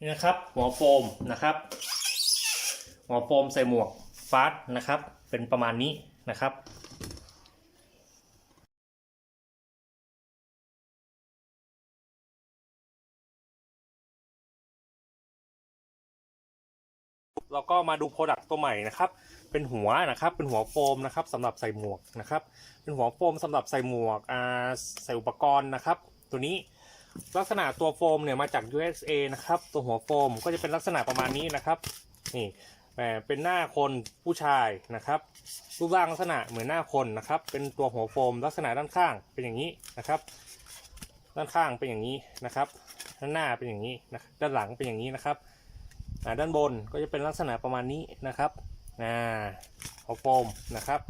นี่นะครับหัวโฟมนะครับหัวโฟมใส่หมวกฟาสนะครับ เป็นประมาณนี้นะครับเราก็มาดูโปรดักต์ตัวใหม่นะครับ เป็นหัวนะครับ เป็นหัวโฟมนะครับสำหรับใส่หมวกนะครับ เป็นหัวโฟมสำหรับใส่หมวกอ่าใส่อุปกรณ์นะครับ ตัวนี้ ลักษณะตัวโฟมเนี่ยมาจาก USA นะครับ ตัวหัวโฟมก็จะเป็นลักษณะประมาณนี้นะครับ นี่แหมเป็นหน้าคนผู้ชายนะครับ รูปร่างลักษณะเหมือนหน้าคนนะครับ เป็นตัวหัวโฟมลักษณะด้านข้างเป็นอย่างนี้นะครับ ด้านข้างเป็นอย่างนี้นะครับ ด้านหน้าเป็นอย่างนี้นะด้านหลังเป็นอย่างนี้นะครับด้านบนก็จะเป็นลักษณะประมาณนี้นะครับอ่าหัวโฟมนะครับ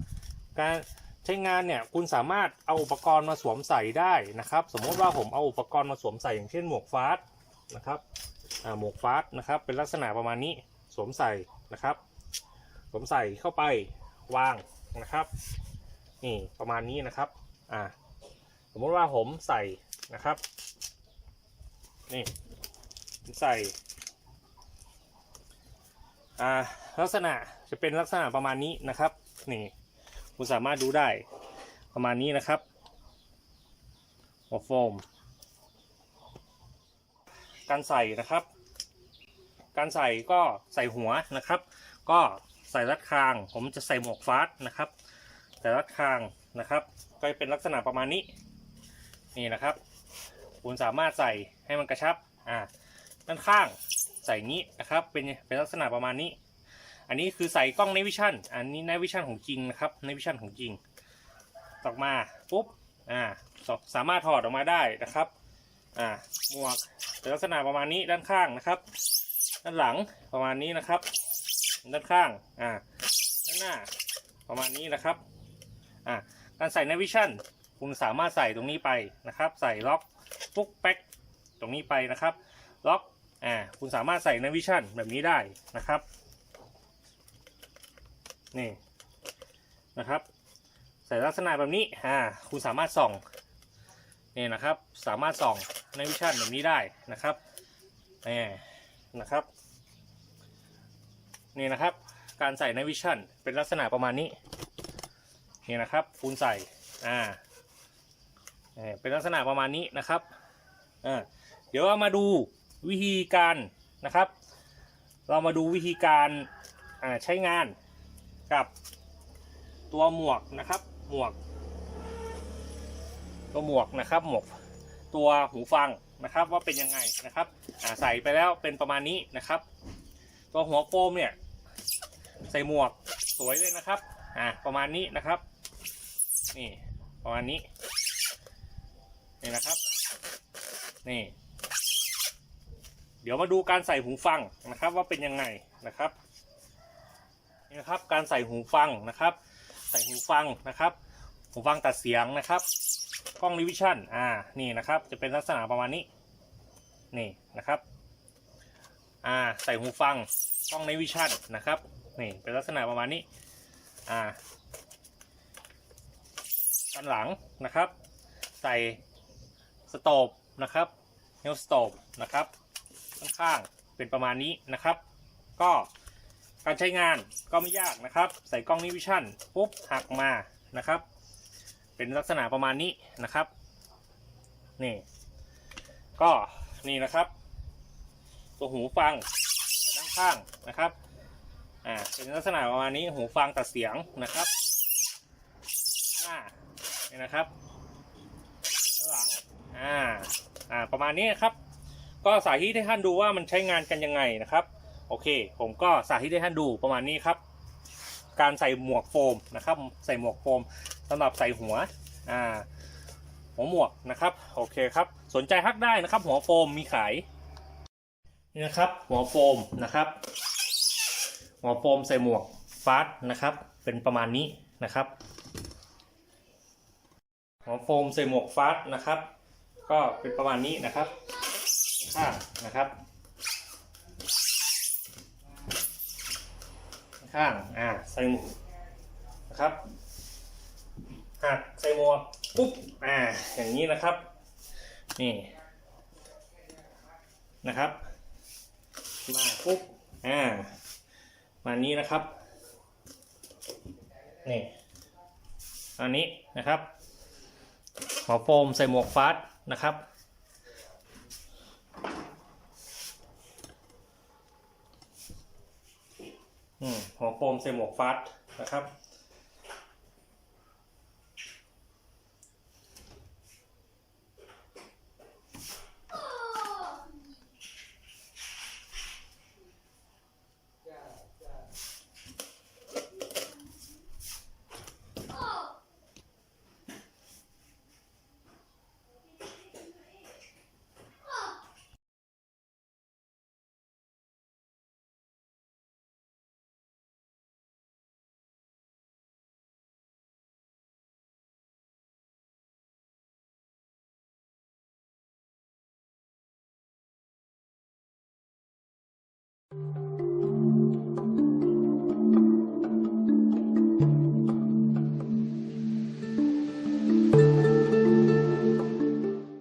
การ ใช้งานเนี่ยคุณสามารถเอาอุปกรณ์มาสวมใส่ได้นะครับ สมมติว่าผมเอาอุปกรณ์มาสวมใส่อย่างเช่นหมวกฟาสนะครับหมวกฟาสนะครับ เป็นลักษณะประมาณนี้สวมใส่นะครับ สวมใส่เข้าไปวางนะครับนี่ประมาณนี้นะครับอ่าสมมติว่าผมใส่นะครับนี่ใส่อ่าลักษณะจะเป็นลักษณะประมาณนี้นะครับนี่ คุณสามารถดูได้ ประมาณนี้นะครับหัวโฟม การใส่นะครับ การใส่ก็ใส่หัวนะครับ ก็ใส่รัดคาง ผมจะใส่หมวกฟาสนะครับ ใส่รัดคางนะครับ ก็จะเป็นลักษณะประมาณนี้ นี่นะครับ คุณสามารถใส่ให้มันกระชับ อ่า ด้านข้างใส่งี้นะครับ เป็นเป็นลักษณะประมาณนี้ อันนี้คือใส่กล้องในวิชั่นอันนี้ในวิชั่นของจริงนะครับในวิชั่นของจริงตอกมาปุ๊บอ่าสสามารถถอดออกมาได้นะครับอ่าหมวกเป็นลักษณะประมาณนี้ด้านข้างนะครับ ด้านหลังประมาณนี้นะครับ ด้านข้างอ่าด้านหน้าประมาณนี้นะครับอ่าการใส่ในวิชั่นคุณสามารถใส่ตรงนี้ไปนะครับ ใส่ล็อกปุ๊กแป๊กตรงนี้ไปนะครับ ล็อกอ่าคุณสามารถใส่ในวิชั่นแบบนี้ได้นะครับ นี่นะครับ ใส่ลักษณะแบบนี้อ่าคุณสามารถส่องนี่นะครับ สามารถส่องในวิชั่นแบบนี้ได้นะครับนี่นะครับนี่นะครับ การใส่ในวิชั่นเป็นลักษณะประมาณนี้นี่นะครับคุณใส่อ่าเป็นลักษณะประมาณนี้นะครับอ่าเดี๋ยวเรามาดูวิธีการนะครับ เรามาดูวิธีการใช้งาน กับตัวหมวกนะครับ หมวก ตัวหมวกนะครับ หมวกตัวหูฟังนะครับว่าเป็นยังไงนะครับใส่ไปแล้วเป็นประมาณนี้นะครับ ตัวหัวโฟมเนี่ย ใส่หมวกสวยเลยนะครับ อ่าประมาณนี้นะครับ นี่ประมาณนี้นี่นะครับ นี่ เดี๋ยวมาดูการใส่หูฟังนะครับ ว่าเป็นยังไงนะครับ นะครับ การใส่หูฟังนะครับ ใส่หูฟังนะครับ หูฟังตัดเสียงนะครับ กล้องนิวิชั่นอ่านี่นะครับ จะเป็นลักษณะประมาณนี้นี่นะครับอ่าใส่หูฟังกล้องนิวิชั่นนะครับนี่เป็นลักษณะประมาณนี้อ่าด้านหลังนะครับ ใส่สโตบนะครับเฮลสโตบนะครับข้างๆเป็นประมาณนี้นะครับ ก็ การใช้งานก็ไม่ยากนะครับ ใส่กล้องนิวิชั่นปุ๊บหักมานะครับ เป็นลักษณะประมาณนี้นะครับนี่ก็นี่นะครับ ตัวหูฟังด้านข้างนะครับอ่าเป็นลักษณะประมาณนี้หูฟังตัดเสียงนะครับหน้านี่นะครับหลังอ่าอ่าประมาณนี้นะครับ ก็สาธิตให้ท่านดูว่ามันใช้งานกันยังไงนะครับ โอเค ผมก็สาธิตให้ท่านดูประมาณนี้ครับ การใส่หมวกโฟมนะครับ ใส่หมวกโฟมสำหรับใส่หัวอ่าหัวหมวกนะครับ โอเคครับ สนใจทักได้นะครับ หัวโฟมมีขายนี่นะครับ หัวโฟมนะครับ หัวโฟมใส่หมวกฟาสนะครับ เป็นประมาณนี้นะครับ หัวโฟมใส่หมวกฟาสนะครับ ก็เป็นประมาณนี้นะครับข้างนะครับ ข้างอ่าใส่หมวกนะครับหักใส่หมวกปุ๊บอ่าอย่างนี้นะครับนี่นะครับ มาปุ๊บอ่ามานี้นะครับนี่อันนี้นะครับหัวโฟมใส่หมวกฟาสนะครับ หอมโปมเซมหมวกฟัดนะครับ